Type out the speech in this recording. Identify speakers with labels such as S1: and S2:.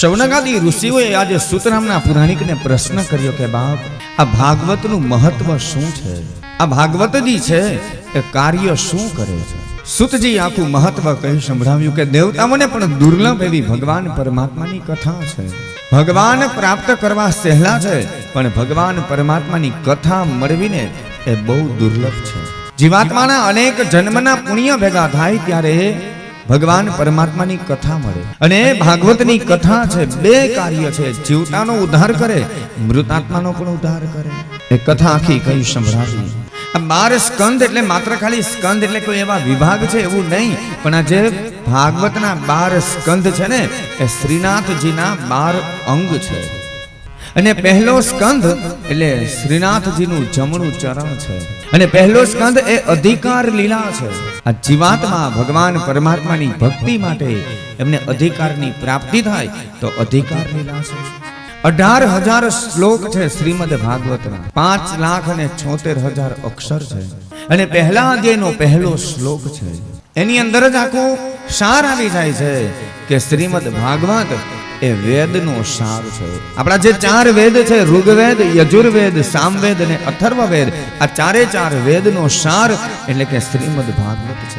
S1: શૌનકાદી ઋષિઓએ આજે સુતરામના પુરાણિકને પ્રશ્ન કર્યો કે, બાપ, આ ભાગવતનું મહત્વ શું છે? આ ભાગવતજી છે એ કાર્ય શું કરે છે? સુતજી આખું મહત્વ કહી સંભળાવ્યું કે દેવતાઓને પણ દુર્લભ એવી ભગવાન પરમાત્માની કથા છે. ભગવાન પ્રાપ્ત કરવા સહેલા છે, પણ ભગવાન પરમાત્માની કથા મળવીને એ બહુ દુર્લભ છે. જીવાત્માના અનેક જન્મના પુણ્ય ભેગા થાય ત્યારે ભગવાન પરમાત્માની કથા મળે. અને ભાગવતની કથા છે, બે કાર્ય છે. જીવતાનો ઉદ્ધાર કરે, મૃતાત્માનો પણ ઉદ્ધાર કરે. એ કથા આખી કઈ સંભળાવી? બાર સ્કંદ એટલે માત્ર ખાલી સ્કંદ એટલે કોઈ એવા વિભાગ છે એવું નહીં, પણ આ જે ભાગવતના બાર સ્કંદ છે ને, એ શ્રીનાથજીના બાર અંગ છે. અને પહેલો સ્કંદ એટલે શ્રીનાથજીનું જમણું ચરણ છે. અને પહેલો સ્કંદ એ અધિકાર લીલા છે. આ જીવાત્મા ભગવાન પરમાત્માની ભક્તિ માટે એમને અધિકારની પ્રાપ્તિ થાય તો અધિકાર લીલા છે. અઢાર હજાર શ્લોક છે શ્રીમદ ભાગવતના. પાંચ લાખ અને છોતેર હજાર અક્ષર છે. અને પહેલા અધ્યાયનો પહેલો શ્લોક છે. એની અંદર જ આખો સાર આવી જાય છે કે શ્રીમદ ભાગવત એ વેદનો સાર છે. આપણા જે ચાર વેદ છે, ઋગ્વેદ, યજુર્વેદ, સામવેદ અને અથર્વવેદ, આ ચારે ચાર વેદનો સાર એટલે કે શ્રીમદ ભાગવત છે.